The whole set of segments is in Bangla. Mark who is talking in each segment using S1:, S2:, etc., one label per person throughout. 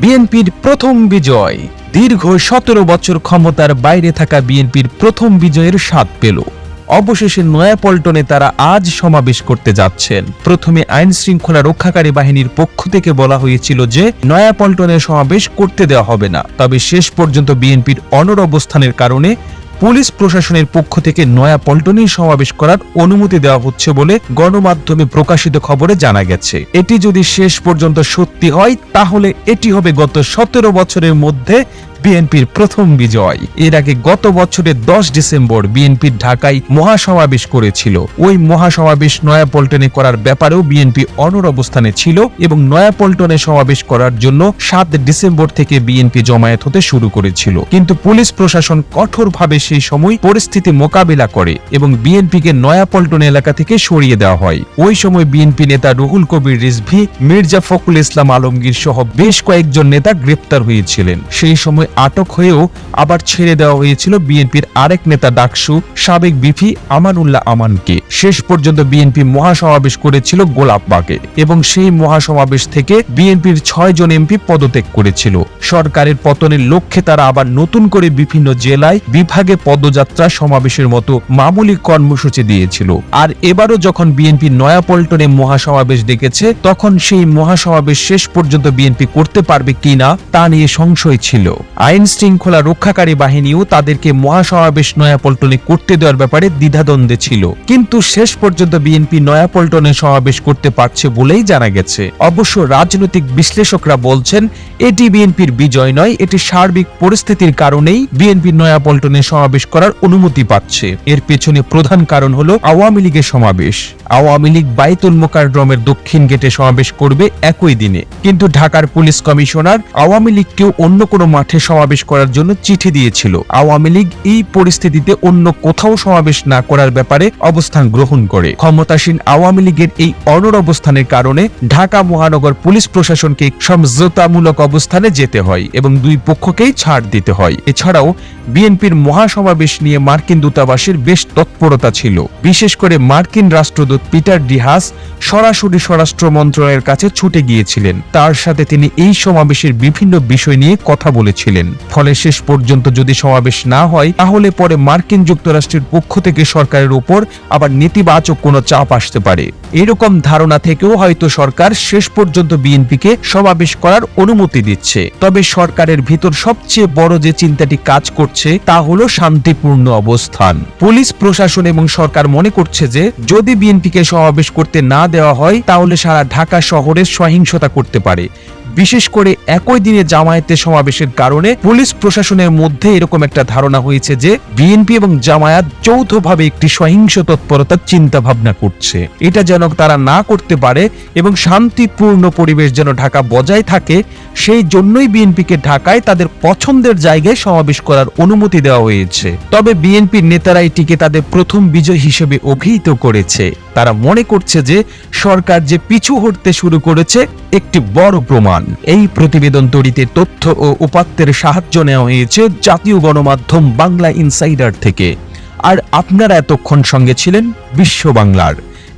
S1: বিএনপির প্রথম বিজয়। দীর্ঘ সতেরো বছর ক্ষমতার বাইরে থাকা বিএনপির প্রথম বিজয়ের স্বাদ পেল। অবশেষে নয়াপল্টনে তারা আজ সমাবেশ করতে যাচ্ছেন। প্রথমে আইন শৃঙ্খলা রক্ষাকারী বাহিনীর পক্ষ থেকে বলা হয়েছিল যে, নয়াপল্টনে সমাবেশ করতে দেওয়া হবে না। তবে শেষ পর্যন্ত বিএনপির অনর অবস্থানের কারণে পুলিশ প্রশাসনের পক্ষ থেকে নয়া পল্টনে সমাবেশ করার অনুমতি দেওয়া হচ্ছে বলে গণমাধ্যমে প্রকাশিত খবরে জানা গেছে। এটি যদি শেষ পর্যন্ত সত্যি হয়, তাহলে এটি হবে গত সতেরো বছরের মধ্যে বিএনপির প্রথম বিজয়। এর আগে গত বছরের দশ ডিসেম্বর বিএনপির ঢাকায় মহাসমাবেশ করেছিল। ওই মহাসমাবেশ নয়াপল্টনে করার ব্যাপারেও বিএনপি অনর অবস্থানে ছিল এবং নয়াপল্টনে সমাবেশ করার জন্য সাত ডিসেম্বর থেকে বিএনপি জমায়েত হতে শুরু করেছিল। কিন্তু পুলিশ প্রশাসন কঠোরভাবে সেই সময় পরিস্থিতি মোকাবিলা করে এবং বিএনপিকে নয়াপল্টন এলাকা থেকে সরিয়ে দেওয়া হয়। ওই সময় বিএনপি নেতা রুহুল কবির রিজভি, মির্জা ফখরুল ইসলাম আলমগীর সহ বেশ কয়েকজন নেতা গ্রেপ্তার হয়েছিলেন। সেই সময় আটক হয়েও আবার ছেড়ে দেওয়া হয়েছিল বিএনপির আরেক নেতা ডাকসু, সাবেক বিপি আমানুল্লাহ আমানকে। শেষ পর্যন্ত বিএনপি মহাসমাবেশ করেছিল গোলাপবাগে এবং সেই মহাসমাবেশ থেকে বিএনপির ছয় জন এমপি পদত্যাগ করেছিল। সরকারের পতনের লক্ষ্যে তারা আবার নতুন করে বিভিন্ন জেলায় বিভাগে পদযাত্রা সমাবেশের মতো মামুলি কর্মসূচি দিয়েছিল। আর এবারও যখন বিএনপি নয়াপল্টনে মহাসমাবেশ ডেকেছে, তখন সেই মহাসমাবেশ শেষ পর্যন্ত বিএনপি করতে পারবে কিনা তা নিয়ে সংশয় ছিল। আইন শৃঙ্খলা রক্ষাকারী বাহিনীও তাদেরকে মহাসমাবেশ নয়াপল্টনে করতে দেওয়ার ব্যাপারে দ্বিধাদ্বন্দ্বে ছিল। কিন্তু শেষ পর্যন্ত বিএনপি নয়াপল্টনে সমাবেশ করতে পারছে বলেই জানা গেছে। অবশ্য রাজনৈতিক বিশ্লেষকরা বলছেন, এটি বিএনপির বিজয় নয়, এটি সার্বিক পরিস্থিতির কারণেই বিএনপি নয়াপল্টনে সমাবেশ করার অনুমতি পাচ্ছে। এর পেছনে প্রধান কারণ হলো আওয়ামী লীগের সমাবেশ। আওয়ামী লীগ বাইতুল মোকাররমের দক্ষিণ গেটে সমাবেশ করবে একই দিনে। কিন্তু ঢাকার পুলিশ কমিশনার আওয়ামী লীগকেও অন্য কোনো মাঠে সমাবেশ করার জন্য চিঠি দিয়েছিল। আওয়ামী লীগ এই পরিস্থিতিতে অন্য কোথাও সমাবেশ না করার ব্যাপারে অবস্থান গ্রহণ করে। ক্ষমতাসীন আওয়ামী লীগের এই অনর অবস্থানের কারণে ঢাকা মহানগর পুলিশ প্রশাসনকে সমঝোতামূলক অবস্থানে যেতে হয় এবং দুই পক্ষকেই ছাড় দিতে হয়। এছাড়াও, বিএনপির মহাসমাবেশ নিয়ে মার্কিন দূতাবাসের বেশ তৎপরতা ছিল। বিশেষ করে মার্কিন রাষ্ট্রদূত পিটার ডিহাস সরাসরি স্বরাষ্ট্র মন্ত্রণালয়ের কাছে ছুটে গিয়েছিলেন। তার সাথে তিনি এই সমাবেশের বিভিন্ন বিষয় নিয়ে কথা বলেছিলেন। ফলে শেষ পর্যন্ত যদি সমাবেশ না হয়, তাহলে পরে মার্কিন যুক্তরাষ্ট্রের পক্ষ থেকে সরকারের উপর আবার নেতিবাচক কোনো চাপ আসতে পারে। এরকম ধারণা থেকেও হয়তো সরকার শেষ পর্যন্ত বিএনপিকে সমাবেশ করার অনুমতি দিচ্ছে। তবে সরকারের ভিতর সবচেয়ে বড় যে চিন্তাটি কাজ করছে, তা হলো শান্তিপূর্ণ অবস্থান। পুলিশ, প্রশাসন এবং সরকার মনে করছে যে, যদি বিএনপিকে সমাবেশ করতে না দেওয়া হয়, তাহলে সারা ঢাকা শহরে সহিংসতা করতে পারে। বিশেষ করে একই দিনে জামায়াতের সমাবেশের কারণে পুলিশ প্রশাসনের মধ্যে এরকম একটা ধারণা হয়েছে যে বিএনপি এবং জামায়াত যৌথভাবে একটি সহিংস তৎপরতার চিন্তা ভাবনা করছে। এটা যেন তারা না করতে পারে এবং শান্তিপূর্ণ পরিবেশ যেন ঢাকা বজায় থাকে, সেই জন্যই বিএনপিকে ঢাকায় তাদের পছন্দের জায়গায় সমাবেশ করার অনুমতি দেওয়া হয়েছে। তবে বিএনপির নেতারা এটিকে তাদের প্রথম বিজয় হিসেবে অভিহিত করেছে। তারা মনে করছে যে সরকার যে পিছু হটতে শুরু করেছে একটি বড় প্রমাণ। এই প্রতিবেদন তৈরিতে তথ্য ও উপাত্তের সাহায্য নেওয়া হয়েছে জাতীয় গণমাধ্যম বাংলা ইনসাইডার থেকে। আর আপনারা এতক্ষণ সঙ্গে ছিলেন বিশ্ব বাংলার।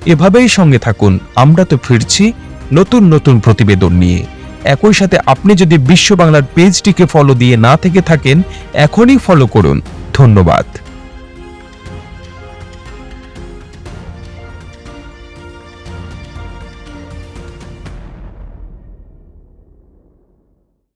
S1: এভাবেই সঙ্গে থাকুন, আমরা তো ফিরছি নতুন নতুন প্রতিবেদন নিয়ে। একই সাথে আপনি যদি বিশ্ব বাংলার পেজটিকে ফলো দিয়ে না থেকে থাকেন, এখনই ফলো করুন। ধন্যবাদ।